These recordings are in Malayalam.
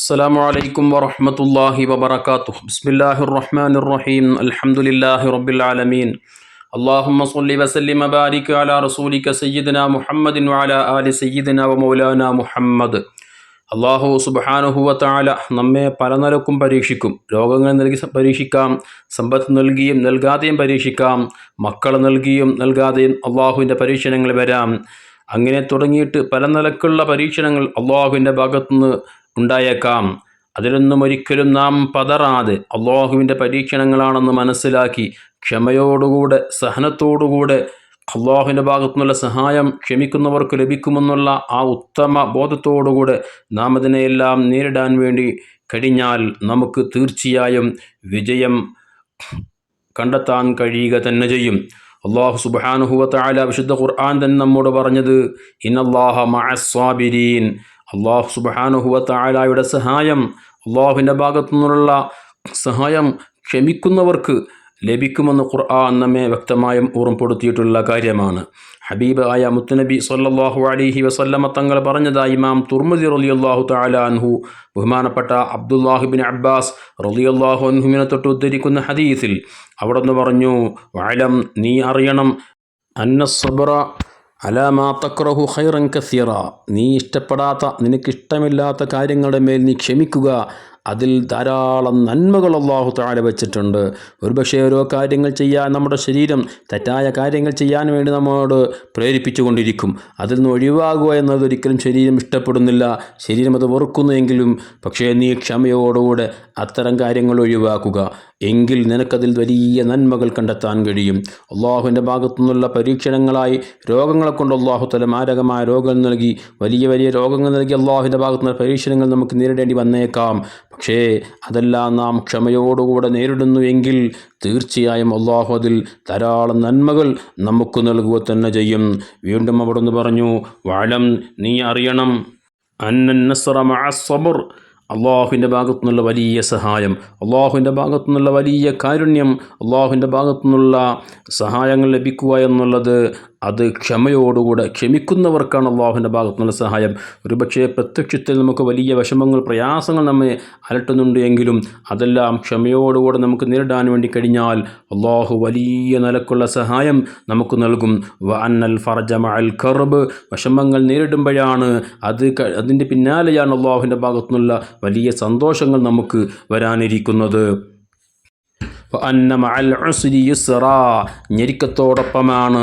السلام عليكم ورحمة الله وبركاته بسم الله الرحمن الرحيم الحمد لله رب العالمين اللهم صل وسلم وبارك على رسولك سيدنا محمد وعلى آل سيدنا ومولانا محمد അള്ളാഹു സുബാനുഹുവത്താല നമ്മെ പല നിലക്കും പരീക്ഷിക്കും രോഗങ്ങൾ നൽകി സ- പരീക്ഷിക്കാം സമ്പത്ത് നൽകിയും നൽകാതെയും പരീക്ഷിക്കാം മക്കൾ നൽകിയും നൽകാതെയും അള്ളാഹുവിൻ്റെ പരീക്ഷണങ്ങൾ വരാം അങ്ങനെ തുടങ്ങിയിട്ട് പല നിലക്കുള്ള പരീക്ഷണങ്ങൾ അള്ളാഹുവിൻ്റെ ഭാഗത്തുനിന്ന് ഉണ്ടായേക്കാം. അതിലൊന്നും ഒരിക്കലും നാം പതറാതെ അള്ളാഹുവിന്റെ പരീക്ഷണങ്ങളാണെന്ന് മനസ്സിലാക്കി ക്ഷമയോടുകൂടെ സഹനത്തോടുകൂടെ അള്ളാഹുവിന്റെ ഭാഗത്തുനിന്നുള്ള സഹായം ക്ഷമിക്കുന്നവർക്ക് ലഭിക്കുമെന്നുള്ള ആ ഉത്തമ ബോധത്തോടുകൂടെ നാം അതിനെയെല്ലാം നേരിടാൻ വേണ്ടി കഴിഞ്ഞാൽ നമുക്ക് തീർച്ചയായും വിജയം കണ്ടെത്താൻ കഴിയുക തന്നെ ചെയ്യും. അള്ളാഹു സുബാനുഹുവത്തായ വിശുദ്ധ ഖുർആൻ തന്നെ നമ്മോട് പറഞ്ഞത് ഇന്നല്ലാഹ മഅസ്വാബിരീൻ അള്ളാഹു സുബാനുഹുവത്തായാലായുടെ സഹായം അള്ളാഹുവിന്റെ ഭാഗത്തു നിന്നുള്ള സഹായം ക്ഷമിക്കുന്നവർക്ക് ലഭിക്കുമെന്ന് ഖുർആൻ നമ്മെ വ്യക്തമായും ഓർമ്മപ്പെടുത്തിയിട്ടുള്ള കാര്യമാണ്. ഹബീബ് ആയ മുത്തുനബി സല്ലാഹു അലിഹി വസല്ലമ തങ്ങൾ പറഞ്ഞതായി ഇമാം തുർമുദി റളിയല്ലാഹു തആല അൻഹു ബഹുമാനപ്പെട്ട അബ്ദുല്ലാഹിബിൻ അബ്ബാസ് റളിയല്ലാഹു അൻഹുവിനെ തൊട്ട് ഉദ്ധരിക്കുന്ന ഹദീസിൽ അവിടെ നിന്ന് പറഞ്ഞു വഅലം നീ അറിയണം അന്നസബറ അലാമാ തക്രഹു ഖൈറൻ കസീറ. നീ ഇഷ്ടപ്പെടാത്ത നിനക്കിഷ്ടമില്ലാത്ത കാര്യങ്ങളുടെ മേൽ നീ ക്ഷമിക്കുക. അതിൽ ധാരാളം നന്മകൾ അള്ളാഹു താഴെ വെച്ചിട്ടുണ്ട്. ഒരുപക്ഷെ ഓരോ കാര്യങ്ങൾ ചെയ്യാൻ നമ്മുടെ ശരീരം തെറ്റായ കാര്യങ്ങൾ ചെയ്യാൻ വേണ്ടി നമ്മോട് പ്രേരിപ്പിച്ചുകൊണ്ടിരിക്കും. അതിൽ നിന്ന് ഒഴിവാകുക എന്നത് ഒരിക്കലും ശരീരം ഇഷ്ടപ്പെടുന്നില്ല. ശരീരം അത് വെറുക്കുന്നുവെങ്കിലും പക്ഷേ നീ ക്ഷമയോടുകൂടെ അത്തരം കാര്യങ്ങൾ ഒഴിവാക്കുക. എങ്കിൽ നിനക്കതിൽ വലിയ നന്മകൾ കണ്ടെത്താൻ കഴിയും. അള്ളാഹുവിന്റെ ഭാഗത്തു നിന്നുള്ള പരീക്ഷണങ്ങളായി രോഗങ്ങളെ കൊണ്ട് അള്ളാഹു തല മാരകമായ രോഗങ്ങൾ നൽകി. വലിയ വലിയ രോഗങ്ങൾ നൽകി അള്ളാഹുവിന്റെ ഭാഗത്തു നിന്നുള്ള പരീക്ഷണങ്ങൾ നമുക്ക് നേരിടേണ്ടി വന്നേക്കാം. പക്ഷേ അതെല്ലാം നാം ക്ഷമയോടുകൂടെ നേരിടുന്നു എങ്കിൽ തീർച്ചയായും അള്ളാഹു അതിൽ ധാരാളം നന്മകൾ നമുക്ക് നൽകുക തന്നെ ചെയ്യും. വീണ്ടും അവിടുന്ന് പറഞ്ഞു വാഴം നീ അറിയണം. അന്നൻ നസ്റ മഅ സബർ അള്ളാഹുവിന്റെ ഭാഗത്തു നിന്നുള്ള വലിയ സഹായം അള്ളാഹുവിന്റെ ഭാഗത്തു നിന്നുള്ള വലിയ കാരുണ്യം അള്ളാഹുവിന്റെ ഭാഗത്തു നിന്നുള്ള സഹായങ്ങൾ ലഭിക്കുക എന്നുള്ളത് അത് ക്ഷമയോടുകൂടെ ക്ഷമിക്കുന്നവർക്കാണ് അള്ളാഹുവിന്റെ ഭാഗത്തു നിന്നുള്ള സഹായം. ഒരുപക്ഷേ പ്രത്യക്ഷത്തിൽ നമുക്ക് വലിയ വിഷമങ്ങൾ പ്രയാസങ്ങൾ നമ്മെ അലട്ടുന്നുണ്ട് എങ്കിലും അതെല്ലാം ക്ഷമയോടുകൂടെ നമുക്ക് നേരിടാൻ വേണ്ടി കഴിഞ്ഞാൽ അള്ളാഹു വലിയ നിലക്കുള്ള സഹായം നമുക്ക് നൽകും. വ അന്നൽ ഫർജ മഅൽ കർബ്. വിഷമങ്ങൾ നേരിടുമ്പോഴാണ് അത് അതിന്റെ പിന്നാലെയാണ് അള്ളാഹുവിന്റെ ഭാഗത്തു നിന്നുള്ള വലിയ സന്തോഷങ്ങൾ നമുക്ക് വരാനിരിക്കുന്നത്. ഞെരുക്കത്തോടൊപ്പമാണ്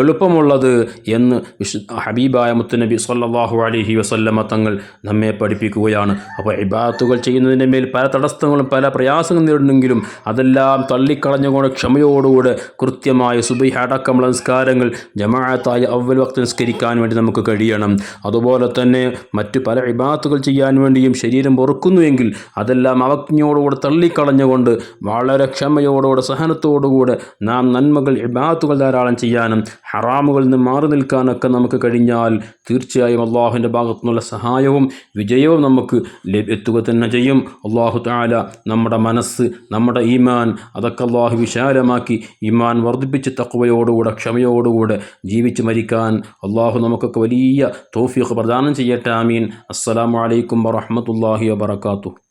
എളുപ്പമുള്ളത് എന്ന് വിശു ഹബീബായ മുത്തുനബി സല്ലാഹു അലഹി വസല്ലമ തങ്ങൾ നമ്മെ പഠിപ്പിക്കുകയാണ്. അപ്പോൾ ഇബാത്തുകൾ ചെയ്യുന്നതിന്റെ മേൽ പല തടസ്സങ്ങളും പല പ്രയാസങ്ങളും നേരിടുന്നെങ്കിലും അതെല്ലാം തള്ളിക്കളഞ്ഞുകൊണ്ട് ക്ഷമയോടുകൂടെ കൃത്യമായ സുബൈ അടക്കമുള്ള നിസ്കാരങ്ങൾ ജമാഅത്തായി അവൽ വക്ത നിസ്കരിക്കാൻ വേണ്ടി നമുക്ക് കഴിയണം. അതുപോലെ തന്നെ മറ്റു പല ഇബാത്തുകൾ ചെയ്യാൻ വേണ്ടിയും ശരീരം പൊറുക്കുന്നുവെങ്കിൽ അതെല്ലാം അവജ്ഞയോടുകൂടെ തള്ളിക്കളഞ്ഞുകൊണ്ട് വളരെ ക്ഷമയോടുകൂടെ സഹനത്തോടുകൂടെ നാം നന്മകൾ ഇബാത്തുകൾ ധാരാളം ചെയ്യാനും ഹറാമുകളിൽ നിന്ന് മാറി നിൽക്കാനൊക്കെ നമുക്ക് കഴിഞ്ഞാൽ തീർച്ചയായും അള്ളാഹുവിന്റെ ഭാഗത്തു നിന്നുള്ള സഹായവും വിജയവും നമുക്ക് എത്തുക തന്നെ ചെയ്യും. അള്ളാഹു താല നമ്മുടെ മനസ്സ് നമ്മുടെ ഈമാൻ അതൊക്കെ അള്ളാഹു വിശാലമാക്കി ഈമാൻ വർദ്ധിപ്പിച്ച് തക്കവയോടുകൂടെ ക്ഷമയോടുകൂടെ ജീവിച്ച് മരിക്കാൻ അള്ളാഹു നമുക്കൊക്കെ വലിയ തോഫിയൊക്കെ പ്രദാനം ചെയ്യട്ടെ. ആമീൻ. അസ്സലാമു അലൈക്കും വറഹ്മത്തുള്ളാഹി വബറകാതുഹു.